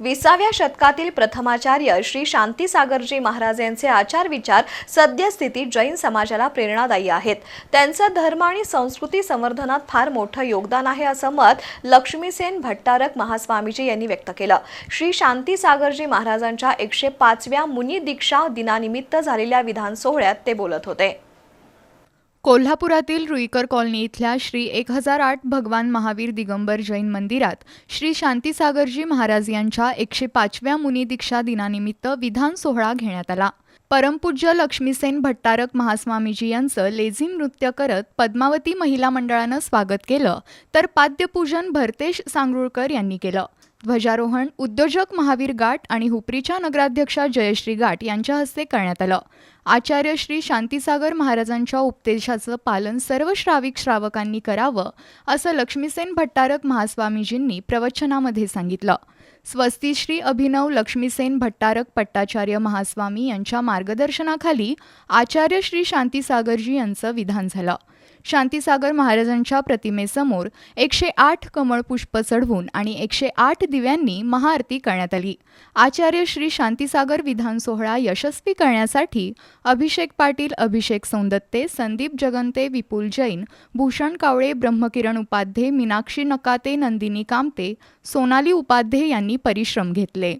विसाव्या शतकातील प्रथमाचार्य श्री शांतीसागरजी महाराज यांचे आचार विचार सद्यस्थितीत जैन समाजाला प्रेरणादायी आहेत. त्यांचं धर्म आणि संस्कृती संवर्धनात फार मोठं योगदान आहे असं मत लक्ष्मीसेन भट्टारक महास्वामीजी यांनी व्यक्त केलं. श्री शांतीसागरजी महाराजांच्या एकशे पाचव्या मुनी दीक्षा दिनानिमित्त झालेल्या विधान सोहळ्यात ते बोलत होते. कोल्हापुरातील रुईकर कॉलनी इथल्या श्री एक हजार आठ भगवान महावीर दिगंबर जैन मंदिरात श्री शांतीसागरजी महाराज यांच्या एकशे पाचव्या मुनिदीक्षा दिनानिमित्त विधान सोहळा घेण्यात आला. परमपूज्य लक्ष्मीसेन भट्टारक महास्वामीजी यांचं लेझिम नृत्य करत पद्मावती महिला मंडळानं स्वागत केलं तर पाद्यपूजन भरतेश सांगरुळकर यांनी केलं. ध्वजारोहण उद्योजक महावीर गाट आणि हुपरीच्या नगराध्यक्षा जयश्री गाट यांच्या हस्ते करण्यात आलं. आचार्य श्री शांतीसागर महाराजांच्या उपदेशाचं पालन सर्व श्राविक श्रावकांनी करावं असं लक्ष्मीसेन भट्टारक महास्वामीजींनी प्रवचनामध्ये सांगितलं. स्वस्ती श्री अभिनव लक्ष्मीसेन भट्टारक पट्टाचार्य महास्वामी यांच्या मार्गदर्शनाखाली आचार्य श्री शांतीसागरजी यांचं विधान झालं. शांतीसागर महाराजांच्या प्रतिमेसमोर एकशे आठ कमळपुष्प चढवून आणि एकशे आठ दिव्यांनी महाआरती करण्यात आली. आचार्य श्री शांतीसागर विधान सोहळा यशस्वी करण्यासाठी अभिषेक पाटील अभिषेक सौंदत्ते संदीप जगंते विपुल जैन भूषण कावळे ब्रह्मकिरण उपाध्ये मीनाक्षी नकाते नंदिनी कामते सोनाली उपाध्ये यांनी परिश्रम घेतले.